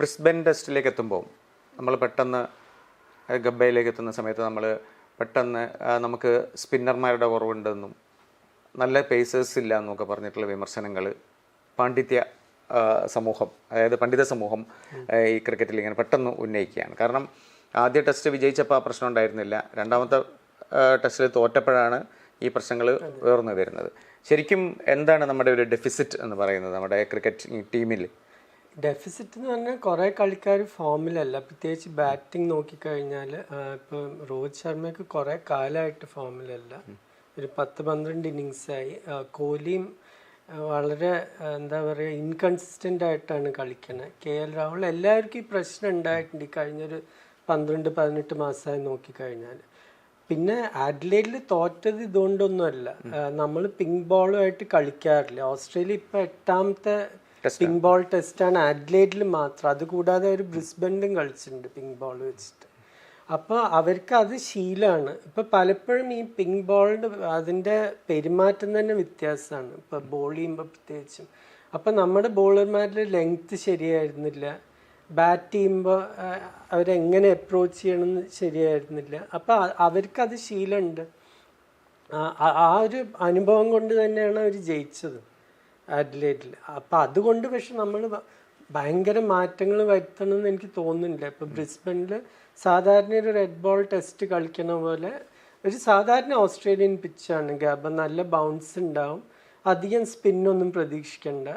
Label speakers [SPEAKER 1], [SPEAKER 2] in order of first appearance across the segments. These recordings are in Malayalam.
[SPEAKER 1] ബ്രിസ്ബൻ ടെസ്റ്റിലേക്ക് എത്തുമ്പോൾ നമ്മൾ പെട്ടെന്ന് ഗബ്ബയിലേക്ക് എത്തുന്ന സമയത്ത് നമ്മൾ പെട്ടെന്ന് നമുക്ക് സ്പിന്നർമാരുടെ കുറവുണ്ടെന്നും നല്ല പേസേഴ്സ് ഇല്ല എന്നൊക്കെ പറഞ്ഞിട്ടുള്ള വിമർശനങ്ങൾ പാണ്ഡിത്യ സമൂഹം അതായത് പണ്ഡിത സമൂഹം ഈ ക്രിക്കറ്റിൽ ഇങ്ങനെ പെട്ടെന്ന് ഉന്നയിക്കുകയാണ്. കാരണം ആദ്യ ടെസ്റ്റ് വിജയിച്ചപ്പോൾ ആ പ്രശ്നം ഉണ്ടായിരുന്നില്ല. രണ്ടാമത്തെ ടെസ്റ്റിൽ തോറ്റപ്പോഴാണ് ഈ പ്രശ്നങ്ങൾ ഉയർന്നു വരുന്നത്. ശരിക്കും എന്താണ് നമ്മുടെ ഒരു ഡെഫിസിറ്റ് എന്ന് പറയുന്നത് നമ്മുടെ ക്രിക്കറ്റ് ടീമിൽ
[SPEAKER 2] ഡെഫിസിറ്റ് എന്ന് പറഞ്ഞാൽ കുറേ കളിക്കാർ ഫോമിലല്ല പ്രത്യേകിച്ച് ബാറ്റിംഗ് നോക്കിക്കഴിഞ്ഞാൽ ഇപ്പം രോഹിത് ശർമ്മയ്ക്ക് കുറേ കാലമായിട്ട് ഫോമിലല്ല ഒരു പത്ത് പന്ത്രണ്ട് ഇന്നിങ്സായി കോഹ്ലിയും വളരെ എന്താ പറയുക ഇൻകൺസിസ്റ്റന്റ് ആയിട്ടാണ് കളിക്കുന്നത് കെ എൽ രാഹുൽ എല്ലാവർക്കും ഈ പ്രശ്നം ഉണ്ടായിട്ടുണ്ട് ഈ കഴിഞ്ഞൊരു പന്ത്രണ്ട് പതിനെട്ട് മാസമായി നോക്കിക്കഴിഞ്ഞാൽ പിന്നെ ആഡ്ലേഡിൽ തോറ്റത് ഇതുകൊണ്ടൊന്നുമല്ല. നമ്മൾ പിങ്ക് ബോളുമായിട്ട് കളിക്കാറില്ല. ഓസ്ട്രേലിയ ഇപ്പോൾ എട്ടാമത്തെ പിങ്ക് ബോൾ ടെസ്റ്റാണ് ആഡ്ലേഡിൽ മാത്രം. അതുകൂടാതെ അവർ ബ്രിസ്ബനിലും കളിച്ചിട്ടുണ്ട് പിങ്ക് ബോൾ വെച്ചിട്ട്. അപ്പോൾ അവർക്ക് അത് ശീലമാണ് ഇപ്പോൾ പലപ്പോഴും ഈ പിങ്ക് ബോളിന്റെ അതിന്റെ പെരുമാറ്റം തന്നെ വ്യത്യാസമാണ്. ഇപ്പോൾ ബോൾ ചെയ്യുമ്പോൾ പ്രത്യേകിച്ചും. അപ്പോൾ നമ്മുടെ ബോളർമാരുടെ ലെങ്ത്ത് ശരിയായിരുന്നില്ല. ബാറ്റ് ചെയ്യുമ്പോൾ അവരെങ്ങനെ അപ്രോച്ച് ചെയ്യണമെന്ന് ശരിയായിരുന്നില്ല. അപ്പോൾ അവർക്കത് ശീലമുണ്ട്. ആ ഒരു അനുഭവം കൊണ്ട് തന്നെയാണ് അവർ ജയിച്ചത്. അഡ്ലേറ്റിൽ അപ്പം അതുകൊണ്ട് പക്ഷെ നമ്മൾ ഭയങ്കര മാറ്റങ്ങൾ വരുത്തണം എന്ന് എനിക്ക് തോന്നുന്നില്ല. ഇപ്പം ബ്രിസ്ബനിൽ സാധാരണ ഒരു റെഡ് ബോൾ ടെസ്റ്റ് കളിക്കുന്ന പോലെ ഒരു സാധാരണ ഓസ്ട്രേലിയൻ പിച്ചാണ് അപ്പം നല്ല ബൗൺസ് ഉണ്ടാവും. അധികം സ്പിന്നൊന്നും പ്രതീക്ഷിക്കണ്ട.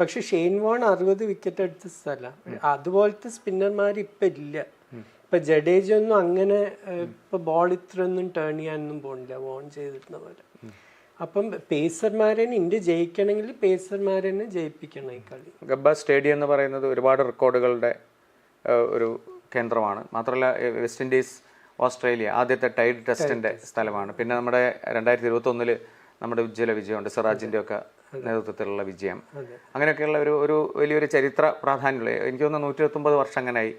[SPEAKER 2] പക്ഷെ ഷെയ്ൻ വോൺ അറുപത് വിക്കറ്റ് എടുത്ത സ്ഥല. അതുപോലത്തെ സ്പിന്നർമാർ ഇപ്പം ഇല്ല. ഇപ്പൊ ജഡേജ ഒന്നും അങ്ങനെ ഇപ്പം ഇപ്പൊ ബോൾ ഇത്രയൊന്നും ടേൺ ചെയ്യാനൊന്നും പോണില്ല. വോൺ ചെയ്തിരുന്ന പോലെ. അപ്പം പേസർമാരെ ഇന്ത്യ ജയിക്കണമെങ്കിൽ പേസർമാരെ ജയിപ്പിക്കണം ഈ കളി.
[SPEAKER 1] ഗബ്ബ സ്റ്റേഡിയം എന്ന് പറയുന്നത് ഒരുപാട് റെക്കോർഡുകളുടെ ഒരു കേന്ദ്രമാണ്. മാത്രമല്ല വെസ്റ്റ് ഇൻഡീസ് ഓസ്ട്രേലിയ ആദ്യത്തെ ടൈഡ് ടെസ്റ്റിന്റെ സ്ഥലമാണ്. പിന്നെ നമ്മുടെ രണ്ടായിരത്തി ഇരുപത്തി ഒന്നിൽ നമ്മുടെ ഉജ്ജ്വല വിജയമുണ്ട്. സിറാജിന്റെ ഒക്കെ നേതൃത്വത്തിലുള്ള വിജയം. അങ്ങനെയൊക്കെയുള്ള ഒരു ഒരു വലിയൊരു ചരിത്ര പ്രാധാന്യമുള്ള എനിക്ക് തോന്നുന്നു നൂറ്റി വർഷം അങ്ങനെയായി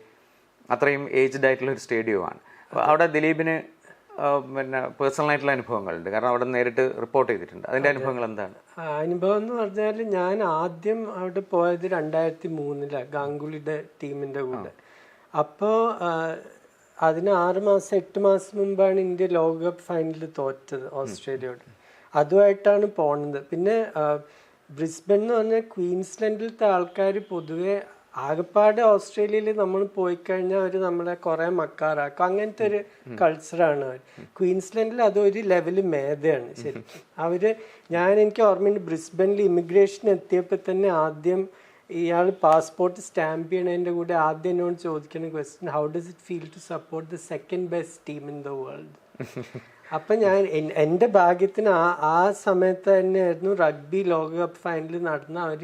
[SPEAKER 1] അത്രയും ഏജ്ഡ് ആയിട്ടുള്ള ഒരു സ്റ്റേഡിയമാണ് അവിടെ ദിലീപിന് പിന്നെ പേഴ്സണലായിട്ടുള്ള അനുഭവങ്ങളുണ്ട്. കാരണം അവിടെ നേരിട്ട് റിപ്പോർട്ട് ചെയ്തിട്ടുണ്ട്. അതിന്റെ അനുഭവങ്ങൾ എന്താണ്?
[SPEAKER 2] അനുഭവം എന്ന് പറഞ്ഞാൽ ഞാൻ ആദ്യം അവിടെ പോയത് രണ്ടായിരത്തി മൂന്നിലാണ് ഗാംഗുലിയുടെ ടീമിന്റെ കൂടെ. അപ്പോൾ അതിന് ആറ് മാസം എട്ട് മാസം മുമ്പാണ് ഇന്ത്യ ലോകകപ്പ് ഫൈനലിൽ തോറ്റത് ഓസ്ട്രേലിയയോട്. അതുമായിട്ടാണ് പോണത്. പിന്നെ ബ്രിസ്ബൻ എന്ന് പറഞ്ഞാൽ ക്വീൻസ്ലൻഡിലത്തെ ആൾക്കാർ പൊതുവെ ആകപ്പാട് ഓസ്ട്രേലിയയിൽ നമ്മൾ പോയി കഴിഞ്ഞാൽ അവർ നമ്മളെ കുറെ മക്കാറാക്കും. അങ്ങനത്തെ ഒരു കൾച്ചറാണ് അവർ ക്വീൻസ്ലൻഡിൽ അതൊരു ലെവൽ മേധയാണ് ശരി. അവർ ഞാൻ എനിക്ക് ഓർമ്മയുണ്ട് ബ്രിസ്ബനിൽ ഇമിഗ്രേഷൻ എത്തിയപ്പോൾ തന്നെ ആദ്യം ഇയാൾ പാസ്പോർട്ട് സ്റ്റാമ്പ് ചെയ്യണതിന്റെ കൂടെ ആദ്യം എന്നോട് ചോദിക്കുന്ന question how does it feel to support the second best team in the world അപ്പം ഞാൻ എന്റെ ഭാഗ്യത്തിന് ആ ആ സമയത്ത് തന്നെയായിരുന്നു റഗ്ബി ലോകകപ്പ് ഫൈനൽ നടന്ന അവർ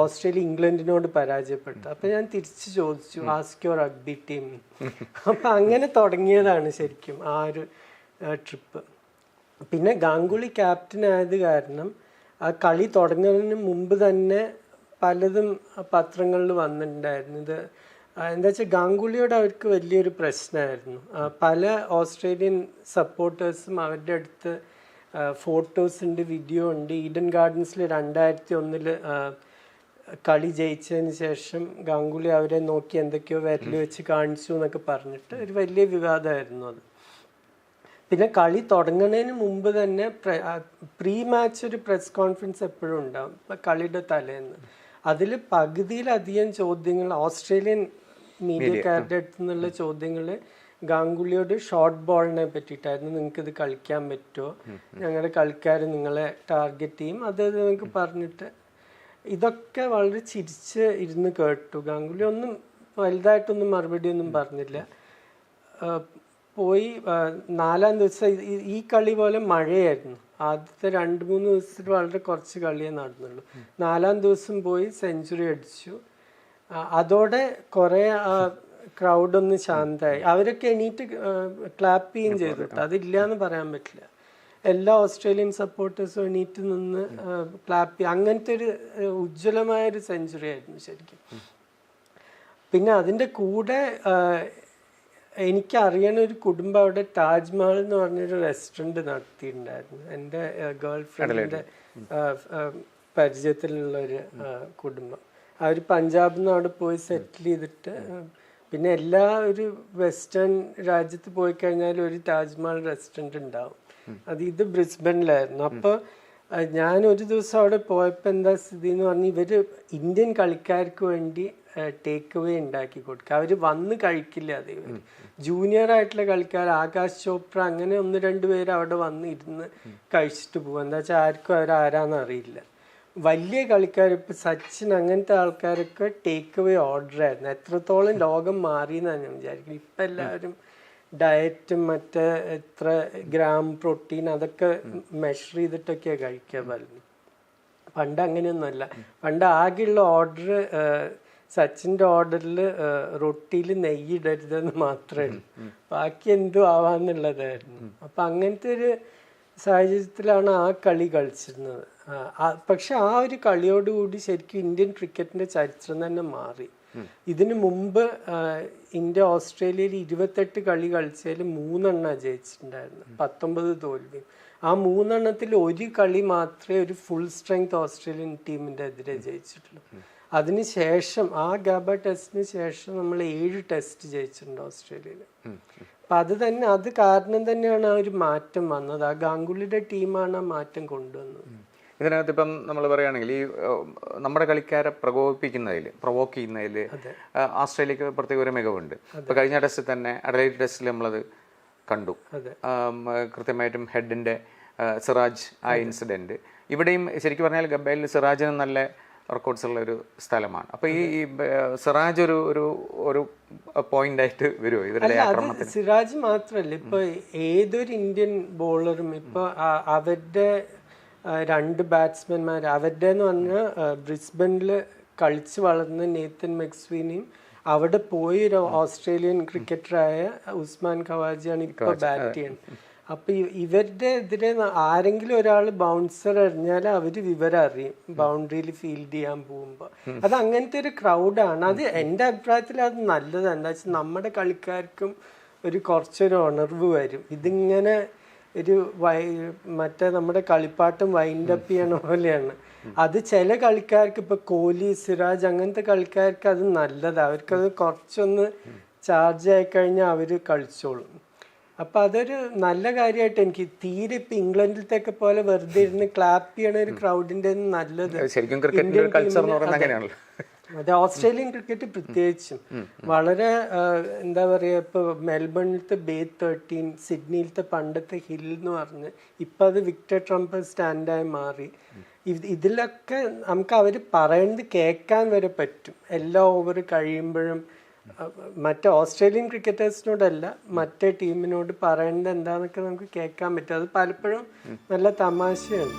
[SPEAKER 2] ഓസ്ട്രേലിയ ഇംഗ്ലണ്ടിനോട് പരാജയപ്പെട്ടു. അപ്പൊ ഞാൻ തിരിച്ചു ചോദിച്ചു ആസ്ക്യോ റഗ്ബി ടീം അപ്പൊ അങ്ങനെ തുടങ്ങിയതാണ് ശരിക്കും ആ ഒരു ട്രിപ്പ് പിന്നെ ഗാംഗുളി ക്യാപ്റ്റൻ ആയത് കാരണം ആ കളി തുടങ്ങുന്നതിന് മുമ്പ് തന്നെ പലതും പത്രങ്ങളിൽ വന്നിട്ടുണ്ടായിരുന്നു. ഇത് എന്താ വെച്ചാൽ ഗാംഗുലിയോട് അവർക്ക് വലിയൊരു പ്രശ്നമായിരുന്നു. പല ഓസ്ട്രേലിയൻ സപ്പോർട്ടേഴ്സും അവരുടെ അടുത്ത് ഫോട്ടോസ് ഉണ്ട് വീഡിയോ ഉണ്ട്. ഈഡൻ ഗാർഡൻസിൽ രണ്ടായിരത്തി ഒന്നിൽ കളി ജയിച്ചതിന് ശേഷം ഗാംഗുലി അവരെ നോക്കി എന്തൊക്കെയോ വിരൽ വെച്ച് കാണിച്ചു എന്നൊക്കെ പറഞ്ഞിട്ട് ഒരു വലിയ വിവാദമായിരുന്നു അത്. പിന്നെ കളി തുടങ്ങുന്നതിന് മുമ്പ് തന്നെ പ്രീ മാച്ച് ഒരു പ്രസ് കോൺഫറൻസ് എപ്പോഴും ഉണ്ടാവും കളിയുടെ തലേന്ന്. അതിൽ പകുതിയിലധികം ചോദ്യങ്ങൾ ഓസ്ട്രേലിയൻ മീഡിയക്കാരുടെ അടുത്ത് നിന്നുള്ള ചോദ്യങ്ങൾ ഗാംഗുലിയോട് ഷോർട്ട് ബോളിനെ പറ്റിയിട്ടായിരുന്നു. നിങ്ങൾക്ക് ഇത് കളിക്കാൻ പറ്റുമോ? ഞങ്ങളുടെ കളിക്കാർ നിങ്ങളെ ടാർഗറ്റ് ചെയ്യും. അത് നിങ്ങൾക്ക് പറഞ്ഞിട്ട് ഇതൊക്കെ വളരെ ചിരിച്ച് ഇരുന്ന് കേട്ടു. ഗാംഗുലി ഒന്നും വലുതായിട്ടൊന്നും മറുപടി ഒന്നും പറഞ്ഞില്ല. പോയി നാലാം ദിവസം ഈ- കളി പോലെ മഴയായിരുന്നു. ആദ്യത്തെ രണ്ട് മൂന്ന് ദിവസത്തിൽ വളരെ കുറച്ച് കളിയേ നടന്നുള്ളൂ. നാലാം ദിവസം പോയി സെഞ്ചുറി അടിച്ചു. അതോടെ കുറെ ക്രൗഡ് ഒന്ന് ശാന്തമായി അവരൊക്കെ എണീറ്റ് ക്ലാപ്പ് ചെയ്യുകയും ചെയ്തിട്ട് അതില്ല എന്ന് പറയാൻ പറ്റില്ല. എല്ലാ ഓസ്ട്രേലിയൻ സപ്പോർട്ടേഴ്സും എണീറ്റ് നിന്ന് ക്ലാപ്പ് ചെയ്യുക അങ്ങനത്തെ ഒരു ഉജ്ജ്വലമായ ഒരു സെഞ്ചുറി ആയിരുന്നു ശരിക്കും. പിന്നെ അതിന്റെ കൂടെ എനിക്കറിയണ ഒരു കുടുംബം അവിടെ താജ്മഹൽ എന്ന് പറഞ്ഞൊരു റെസ്റ്റോറന്റ് നടത്തിയിട്ടുണ്ടായിരുന്നു. എന്റെ ഗേൾ ഫ്രണ്ടിന്റെ പരിചയത്തിലുള്ള ഒരു കുടുംബം. അവർ പഞ്ചാബിൽ നിന്ന് അവിടെ പോയി സെറ്റിൽ ചെയ്തിട്ട് പിന്നെ എല്ലാ ഒരു വെസ്റ്റേൺ രാജ്യത്ത് പോയി കഴിഞ്ഞാൽ ഒരു താജ്മഹൽ റെസ്റ്റോറന്റ് ഉണ്ടാവും. അത് ഇത് ബ്രിസ്ബനിലായിരുന്നു അപ്പോൾ ഞാൻ ഒരു ദിവസം അവിടെ പോയപ്പോൾ എന്താ സ്ഥിതി എന്ന് പറഞ്ഞാൽ ഇവർ ഇന്ത്യൻ കളിക്കാർക്ക് വേണ്ടി ടേക്ക് അവേ ഉണ്ടാക്കി കൊടുക്കുക. അവർ വന്ന് കഴിക്കില്ല അത് ഇവർ ജൂനിയർ ആയിട്ടുള്ള കളിക്കാർ ആകാശ് ചോപ്ര അങ്ങനെ ഒന്ന് രണ്ട് പേര് അവിടെ വന്ന് ഇരുന്ന് കഴിച്ചിട്ട് പോകും എന്താ വെച്ചാൽ ആർക്കും അവർ ആരാന്ന് അറിയില്ല. വലിയ കളിക്കാർ ഇപ്പൊ സച്ചിൻ അങ്ങനത്തെ ആൾക്കാരൊക്കെ ടേക്ക് അവേ ഓർഡർ ആയിരുന്നു. എത്രത്തോളം ലോകം മാറി എന്നാണ് ഞാൻ വിചാരിക്കുന്നത്. ഇപ്പൊ എല്ലാവരും ഡയറ്റും മറ്റേ എത്ര ഗ്രാം പ്രോട്ടീൻ അതൊക്കെ മെഷർ ചെയ്തിട്ടൊക്കെയാണ് കഴിക്കാൻ പറഞ്ഞു പണ്ട് അങ്ങനെയൊന്നുമല്ല. പണ്ട് ആകെയുള്ള ഓർഡർ സച്ചിന്റെ ഓർഡറിൽ റൊട്ടിയിൽ നെയ്യ് ഇടരുതെന്ന് മാത്രമേ ഉള്ളൂ. ബാക്കി എന്തും ആവാന്നുള്ളതായിരുന്നു. അപ്പൊ അങ്ങനത്തെ ഒരു സാഹചര്യത്തിലാണ് ആ കളി കളിച്ചിരുന്നത്. പക്ഷെ ആ ഒരു കളിയോടുകൂടി ശരിക്കും ഇന്ത്യൻ ക്രിക്കറ്റിന്റെ ചരിത്രം തന്നെ മാറി. ഇതിനു മുമ്പ് ഇന്ത്യ ഓസ്ട്രേലിയയിൽ ഇരുപത്തെട്ട് കളി കളിച്ചതിൽ മൂന്നെണ്ണ ജയിച്ചിട്ടുണ്ടായിരുന്നു പത്തൊമ്പത് തോൽവിയും. ആ മൂന്നെണ്ണത്തിൽ ഒരു കളി മാത്രമേ ഒരു ഫുൾ സ്ട്രെങ്ത് ഓസ്ട്രേലിയൻ ടീമിന്റെ എതിരെ ജയിച്ചിട്ടുള്ളൂ. അതിന് ശേഷം ആ ഗാബ ടെസ്റ്റിന് ശേഷം നമ്മൾ ഏഴ് ടെസ്റ്റ് ജയിച്ചിട്ടുണ്ട് ഓസ്ട്രേലിയയിൽ. അപ്പം അത് തന്നെ അത് കാരണം തന്നെയാണ് ആ ഒരു മാറ്റം വന്നത്. ആ ഗാംഗുലിയുടെ ടീമാണ് ആ മാറ്റം കൊണ്ടുവന്നത്.
[SPEAKER 1] ഇതിനകത്ത് ഇപ്പം നമ്മൾ പറയുകയാണെങ്കിൽ ഈ നമ്മുടെ കളിക്കാരെ പ്രകോപിപ്പിക്കുന്നതിൽ പ്രൊവോക്ക് ചെയ്യുന്നതിൽ ഓസ്ട്രേലിയക്ക് പ്രത്യേക ഒരു മികവുണ്ട്. ഇപ്പൊ കഴിഞ്ഞ ടെസ്റ്റിൽ തന്നെ അഡലൈറ്റ് ടെസ്റ്റിൽ നമ്മളത് കണ്ടു. കൃത്യമായിട്ടും ഹെഡിന്റെ ഏഹ്, സിറാജ് ആ ഇൻസിഡന്റ്. ഇവിടെയും ശരിക്കും പറഞ്ഞാൽ ഗബയിൽ സിറാജിന് നല്ല റെക്കോർഡ്സ് ഉള്ള ഒരു സ്ഥലമാണ്. അപ്പൊ ഈ സിറാജ് ഒരു ഒരു ഒരു പോയിന്റ് ആയിട്ട് വരുമോ ഇവരുടെ
[SPEAKER 2] സിറാജ് മാത്രല്ല. ഇപ്പൊ ഏതൊരു ഇന്ത്യൻ ബോളറും ഇപ്പൊ അവരുടെ രണ്ട് ബാറ്റ്സ്മാൻമാർ അവരുടെ എന്ന് പറഞ്ഞാൽ ബ്രിസ്ബനിൽ കളിച്ച് വളർന്ന നേത്തൻ മെക്സ്വിനെയും അവിടെ പോയി ഒരു ഓസ്ട്രേലിയൻ ക്രിക്കറ്ററായ ഉസ്മാൻ ഖവാജിയാണ് ഇപ്പൊ ബാറ്റ് ചെയ്യുന്നത് അപ്പൊ ഇവരുടെ എതിരെ ആരെങ്കിലും ഒരാൾ ബൗൺസർ എറിഞ്ഞാൽ അവർ വിവരം അറിയും. ബൗണ്ടറിയിൽ ഫീൽഡ് ചെയ്യാൻ പോകുമ്പോ. അത് അങ്ങനത്തെ ഒരു ക്രൗഡാണ് അത് എന്റെ അഭിപ്രായത്തിൽ അത് നല്ലതാണ് എന്താ വെച്ചാൽ നമ്മുടെ കളിക്കാർക്കും ഒരു കുറച്ചൊരു ഉണർവ് വരും. ഇതിങ്ങനെ ഒരു വൈ മറ്റേ നമ്മുടെ കളിപ്പാട്ടം വൈൻഡ് അപ്പ് ചെയ്യണ പോലെയാണ്. അത് ചില കളിക്കാർക്ക് ഇപ്പൊ കോഹ്ലി സിറാജ് അങ്ങനത്തെ കളിക്കാർക്ക് അത് നല്ലതാണ് അവർക്കത് കുറച്ചൊന്ന് ചാർജ് ആയി കഴിഞ്ഞാൽ അവർ കളിച്ചോളും. അപ്പൊ അതൊരു നല്ല കാര്യമായിട്ട് എനിക്ക് തീരെ ഇപ്പൊ ഇംഗ്ലണ്ടിലത്തെ പോലെ വെറുതെ ഇരുന്ന് ക്ലാപ്പ് ചെയ്യണ ഒരു ക്രൗഡിന്റെ നല്ലത്.
[SPEAKER 1] ശരിക്കും ക്രിക്കറ്റിന്റെ ഒരു കൾച്ചർ എന്ന് പറയുന്നത് അങ്ങനെയാണല്ലോ.
[SPEAKER 2] അതെ ഓസ്ട്രേലിയൻ ക്രിക്കറ്റ് പ്രത്യേകിച്ചും. വളരെ എന്താ പറയുക ഇപ്പൊ മെൽബണിലത്തെ ബേ തേർട്ടീൻ സിഡ്നിയിലത്തെ പണ്ടത്തെ ഹിൽ എന്ന് പറഞ്ഞ് ഇപ്പൊ അത് വിക്ടർ ട്രംപ് സ്റ്റാൻഡായി മാറി. ഇതിലൊക്കെ നമുക്ക് അവർ പറയുന്നത് കേൾക്കാൻ വരെ പറ്റും. എല്ലാ ഓവർ കഴിയുമ്പോഴും മറ്റേ ഓസ്ട്രേലിയൻ ക്രിക്കറ്റേഴ്സിനോടല്ല മറ്റേ ടീമിനോട് പറയേണ്ടത് എന്താണെന്നൊക്കെ നമുക്ക് കേൾക്കാൻ പറ്റും. അത് പലപ്പോഴും നല്ല തമാശയാണ്.